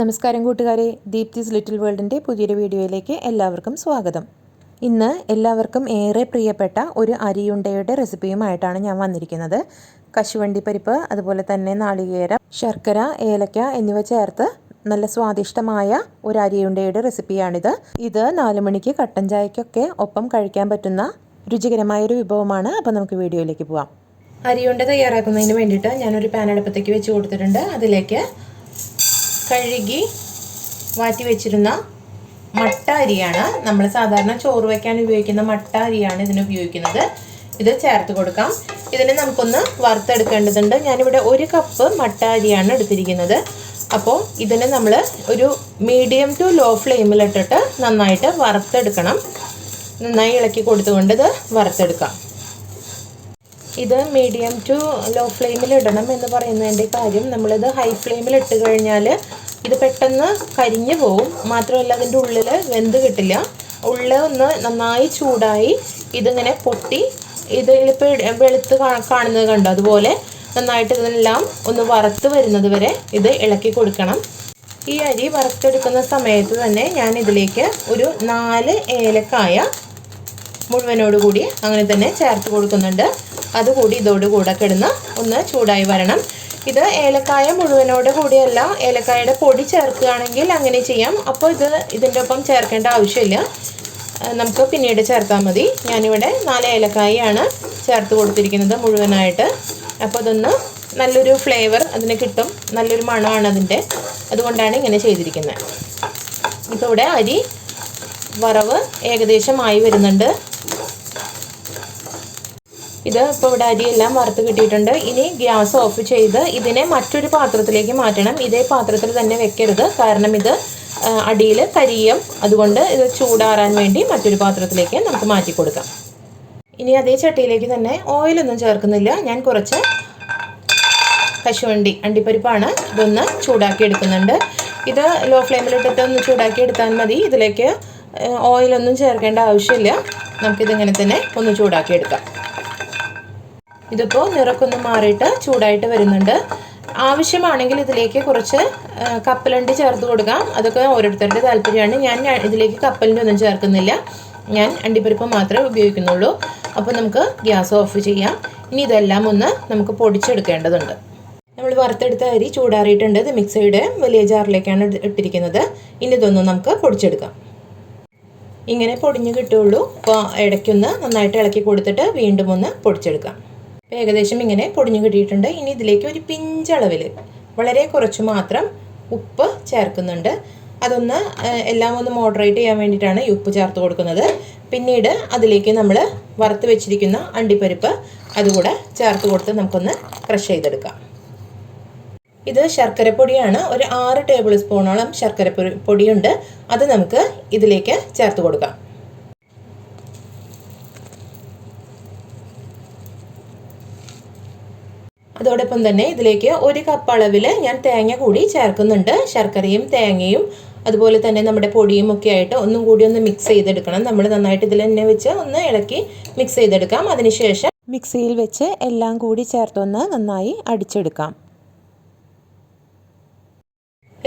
നമസ്കാരം കൂട്ടുകാരെ. ദീപ്തിസ് ലിറ്റിൽ വേൾഡിന്റെ പുതിയൊരു വീഡിയോയിലേക്ക് എല്ലാവർക്കും സ്വാഗതം. ഇന്ന് എല്ലാവർക്കും ഏറെ പ്രിയപ്പെട്ട ഒരു അരിയുണ്ടയുടെ റെസിപ്പിയുമായിട്ടാണ് ഞാൻ വന്നിരിക്കുന്നത്. കശുവണ്ടി പരിപ്പ് അതുപോലെ തന്നെ നാളികേര ശർക്കര ഏലക്ക എന്നിവ ചേർത്ത് നല്ല സ്വാദിഷ്ടമായ ഒരു അരിയുണ്ടയുടെ റെസിപ്പിയാണിത്. ഇത് നാല് മണിക്ക് കട്ടൻ ചായക്കൊക്കെ ഒപ്പം കഴിക്കാൻ പറ്റുന്ന രുചികരമായ ഒരു വിഭവമാണ്. അപ്പോൾ നമുക്ക് വീഡിയോയിലേക്ക് പോവാം. അരിയുണ്ട തയ്യാറാക്കുന്നതിന് വേണ്ടിയിട്ട് ഞാനൊരു പാൻ അടുപ്പത്തേക്ക് വെച്ച് കൊടുത്തിട്ടുണ്ട്. അതിലേക്ക് കഴുകി മാറ്റി വെച്ചിരുന്ന മട്ട അരിയാണ്. നമ്മൾ സാധാരണ ചോറ് വയ്ക്കാൻ ഉപയോഗിക്കുന്ന മട്ട അരിയാണ് ഇതിന് ഉപയോഗിക്കുന്നത്. ഇത് ചേർത്ത് കൊടുക്കാം. ഇതിനെ നമുക്കൊന്ന് വറുത്തെടുക്കേണ്ടതുണ്ട്. ഞാനിവിടെ ഒരു കപ്പ് മട്ട അരിയാണ് എടുത്തിരിക്കുന്നത്. അപ്പോൾ ഇതിനെ നമ്മൾ ഒരു മീഡിയം ടു ലോ ഫ്ലെയിമിലിട്ടിട്ട് നന്നായിട്ട് വറുത്തെടുക്കണം. നന്നായി ഇളക്കി കൊടുത്തുകൊണ്ട് ഇത് വറുത്തെടുക്കാം. ഇത് മീഡിയം ടു ലോ ഫ്ലെയിമിൽ ഇടണം എന്ന് പറയുന്നതിന്റെ കാര്യം നമ്മളിത് ഹൈ ഫ്ലെയിമിൽ ഇട്ട് കഴിഞ്ഞാൽ ഇത് പെട്ടെന്ന് കരിഞ്ഞു പോവും. മാത്രമല്ല അതിന്റെ ഉള്ളിൽ വെന്ത് കിട്ടില്ല. ഉള്ളിൽ ഒന്ന് നന്നായി ചൂടായി ഇതിങ്ങനെ പൊട്ടി ഇതിലിപ്പോൾ വെളുത്ത് കാണുന്നത് കണ്ടോ? അതുപോലെ നന്നായിട്ട് ഇതെല്ലാം ഒന്ന് വറുത്ത് വരുന്നത് വരെ ഇത് ഇളക്കി കൊടുക്കണം. ഈ അരി വറുത്തെടുക്കുന്ന സമയത്ത് തന്നെ ഞാൻ ഇതിലേക്ക് ഒരു നാല് ഏലക്കായ മുഴുവനോട് കൂടി അങ്ങനെ തന്നെ ചേർത്ത് കൊടുക്കുന്നുണ്ട്. അതുകൂടി ഇതോട് കൂടെ കിടന്ന് ഒന്ന് ചൂടായി വരണം. ഇത് ഏലക്കായ മുഴുവനോട് കൂടിയല്ല ഏലക്കായയുടെ പൊടി ചേർക്കുകയാണെങ്കിൽ അങ്ങനെ ചെയ്യാം. അപ്പോൾ ഇത് ഇതിന്റെ ഒപ്പം ചേർക്കേണ്ട ആവശ്യമില്ല. നമുക്ക് പിന്നീട് ചേർത്താൽ മതി. ഞാനിവിടെ നാല് ഏലക്കായാണ് ചേർത്ത് കൊടുത്തിരിക്കുന്നത് മുഴുവനായിട്ട്. അപ്പോൾ അതൊന്ന് നല്ലൊരു ഫ്ലേവർ അതിന് കിട്ടും. നല്ലൊരു മണമാണ് അതിന്റെ. അതുകൊണ്ടാണ് ഇങ്ങനെ ചെയ്തിരിക്കുന്നത്. ഇപ്പോൾ ഇവിടെ അരി വറവ് ഏകദേശം ആയി വരുന്നുണ്ട്. ഇത് ഇപ്പോൾ ഇവിടെ അരിയെല്ലാം വറുത്ത് കിട്ടിയിട്ടുണ്ട്. ഇനി ഗ്യാസ് ഓഫ് ചെയ്ത് ഇതിനെ മറ്റൊരു പാത്രത്തിലേക്ക് മാറ്റണം. ഇതേ പാത്രത്തിൽ തന്നെ വെക്കരുത്. കാരണം ഇത് അടിയിൽ കരിയും. അതുകൊണ്ട് ഇത് ചൂടാറാൻ വേണ്ടി മറ്റൊരു പാത്രത്തിലേക്ക് നമുക്ക് മാറ്റി കൊടുക്കാം. ഇനി അതേ ചട്ടിയിലേക്ക് തന്നെ ഓയിലൊന്നും ചേർക്കുന്നില്ല. ഞാൻ കുറച്ച് കശുവണ്ടി അണ്ടിപ്പരിപ്പാണ് ഇതൊന്ന് ചൂടാക്കി എടുക്കുന്നുണ്ട്. ഇത് ലോ ഫ്ലെയിമിലിട്ടിട്ട് ഒന്ന് ചൂടാക്കി എടുത്താൽ മതി. ഇതിലേക്ക് ഓയിലൊന്നും ചേർക്കേണ്ട ആവശ്യമില്ല. നമുക്കിതിങ്ങനെ തന്നെ ഒന്ന് ചൂടാക്കി എടുക്കാം ഇതിപ്പോൾ നിറക്കൊന്ന് മാറിയിട്ട് ചൂടായിട്ട് വരുന്നുണ്ട്. ആവശ്യമാണെങ്കിൽ ഇതിലേക്ക് കുറച്ച് കപ്പലണ്ടി ചേർത്ത് കൊടുക്കാം. അതൊക്കെ ഓരോരുത്തരുടെ താല്പര്യമാണ്. ഞാൻ ഇതിലേക്ക് കപ്പലിന്റെ ഒന്നും ചേർക്കുന്നില്ല. ഞാൻ അണ്ടിപ്പരിപ്പ് മാത്രമേ ഉപയോഗിക്കുന്നുള്ളൂ. അപ്പോൾ നമുക്ക് ഗ്യാസ് ഓഫ് ചെയ്യാം. ഇനി ഇതെല്ലാം ഒന്ന് നമുക്ക് പൊടിച്ചെടുക്കേണ്ടതുണ്ട്. നമ്മൾ വറുത്തെടുത്ത അരി ചൂടാറിയിട്ടുണ്ട്. ഇത് മിക്സിയുടെ വലിയ ജാറിലേക്കാണ് ഇട്ടിരിക്കുന്നത്. ഇനി ഇതൊന്ന് നമുക്ക് പൊടിച്ചെടുക്കാം. ഇങ്ങനെ പൊടിഞ്ഞ് കിട്ടുകയുള്ളൂ. അപ്പോൾ ഇടയ്ക്കൊന്ന് നന്നായിട്ട് ഇളക്കി കൊടുത്തിട്ട് വീണ്ടും ഒന്ന് പൊടിച്ചെടുക്കാം. അപ്പോൾ ഏകദേശം ഇങ്ങനെ പൊടിഞ്ഞു കിട്ടിയിട്ടുണ്ട്. ഇനി ഇതിലേക്ക് ഒരു പിഞ്ചളവിൽ വളരെ കുറച്ച് മാത്രം ഉപ്പ് ചേർക്കുന്നുണ്ട്. അതൊന്ന് എല്ലാം ഒന്ന് മോഡറേറ്റ് ചെയ്യാൻ വേണ്ടിയിട്ടാണ് ഈ ഉപ്പ് ചേർത്ത് കൊടുക്കുന്നത്. പിന്നീട് അതിലേക്ക് നമ്മൾ വറുത്ത് വെച്ചിരിക്കുന്ന അണ്ടിപ്പരിപ്പ് അതുകൂടെ ചേർത്ത് കൊടുത്ത് നമുക്കൊന്ന് ക്രഷ് ചെയ്തെടുക്കാം. ഇത് ശർക്കരപ്പൊടിയാണ് ഒരു ആറ് ടേബിൾ സ്പൂണോളം ശർക്കര പൊടിയുണ്ട്. അത് നമുക്ക് ഇതിലേക്ക് ചേർത്ത് കൊടുക്കാം. അതോടൊപ്പം തന്നെ ഇതിലേക്ക് ഒരു കപ്പ് അളവിൽ ഞാൻ തേങ്ങ കൂടി ചേർക്കുന്നുണ്ട്. ശർക്കരയും തേങ്ങയും അതുപോലെ തന്നെ നമ്മുടെ പൊടിയും ഒക്കെ ആയിട്ട് ഒന്നും കൂടി ഒന്ന് മിക്സ് ചെയ്തെടുക്കണം. നമ്മൾ നന്നായിട്ട് ഇതിൽ തന്നെ വെച്ച് ഒന്ന് ഇളക്കി മിക്സ് ചെയ്തെടുക്കാം. അതിനുശേഷം മിക്സിയിൽ വെച്ച് എല്ലാം കൂടി ചേർത്തൊന്ന് നന്നായി അടിച്ചെടുക്കാം.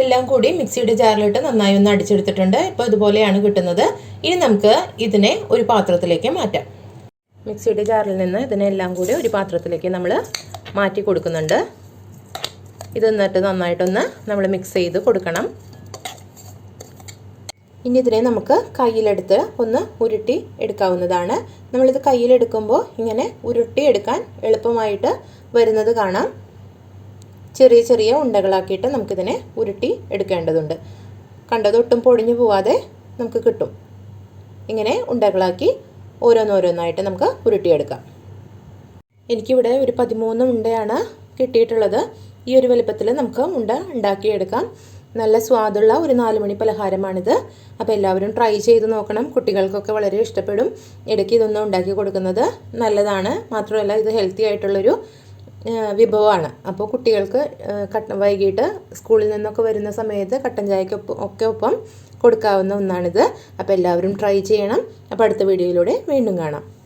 എല്ലാം കൂടി മിക്സിയുടെ ജാറിലിട്ട് നന്നായി ഒന്ന് അടിച്ചെടുത്തിട്ടുണ്ട്. ഇപ്പോൾ ഇതുപോലെയാണ് കിട്ടുന്നത്. ഇനി നമുക്ക് ഇതിനെ ഒരു പാത്രത്തിലേക്ക് മാറ്റാം. മിക്സിയുടെ ജാറിൽ നിന്ന് ഇതിനെ എല്ലാം കൂടി ഒരു പാത്രത്തിലേക്ക് നമ്മൾ മാറ്റി കൊടുക്കുന്നുണ്ട്. ഇത് എന്നിട്ട് നന്നായിട്ടൊന്ന് നമ്മൾ മിക്സ് ചെയ്ത് കൊടുക്കണം. ഇനി ഇതിനെ നമുക്ക് കയ്യിലെടുത്ത് ഒന്ന് ഉരുട്ടി എടുക്കാവുന്നതാണ്. നമ്മളിത് കയ്യിലെടുക്കുമ്പോൾ ഇങ്ങനെ ഉരുട്ടി എടുക്കാൻ എളുപ്പമായിട്ട് വരുന്നത് കാണാം. ചെറിയ ചെറിയ ഉണ്ടകളാക്കിയിട്ട് നമുക്കിതിനെ ഉരുട്ടി എടുക്കേണ്ടതുണ്ട്. കണ്ടതൊട്ടും പൊടിഞ്ഞു പോവാതെ നമുക്ക് കിട്ടും. ഇങ്ങനെ ഉണ്ടകളാക്കി ഓരോന്നോരോന്നായിട്ട് നമുക്ക് ഉരുട്ടിയെടുക്കാം. എനിക്കിവിടെ ഒരു പതിമൂന്ന് ഉണ്ടയാണ് കിട്ടിയിട്ടുള്ളത്. ഈ ഒരു വലുപ്പത്തിൽ നമുക്ക് ഉണ്ട ഉണ്ടാക്കിയെടുക്കാം. നല്ല സ്വാദുള്ള ഒരു നാലുമണി പലഹാരമാണിത്. അപ്പോൾ എല്ലാവരും ട്രൈ ചെയ്ത് നോക്കണം. കുട്ടികൾക്കൊക്കെ വളരെ ഇഷ്ടപ്പെടും. ഇടയ്ക്ക് ഇതൊന്നും ഉണ്ടാക്കി കൊടുക്കുന്നത് നല്ലതാണ്. മാത്രമല്ല ഇത് ഹെൽത്തി ആയിട്ടുള്ളൊരു വിഭവമാണ്. അപ്പോൾ കുട്ടികൾക്ക് കട്ട വൈകിട്ട് സ്കൂളിൽ നിന്നൊക്കെ വരുന്ന സമയത്ത് കട്ടൻ ചായക്കൊപ്പം ഒക്കെ ഒപ്പം കൊടുക്കാവുന്ന ഒന്നാണിത്. അപ്പോൾ എല്ലാവരും ട്രൈ ചെയ്യണം. അപ്പോൾ അടുത്ത വീഡിയോയിലൂടെ വീണ്ടും കാണാം.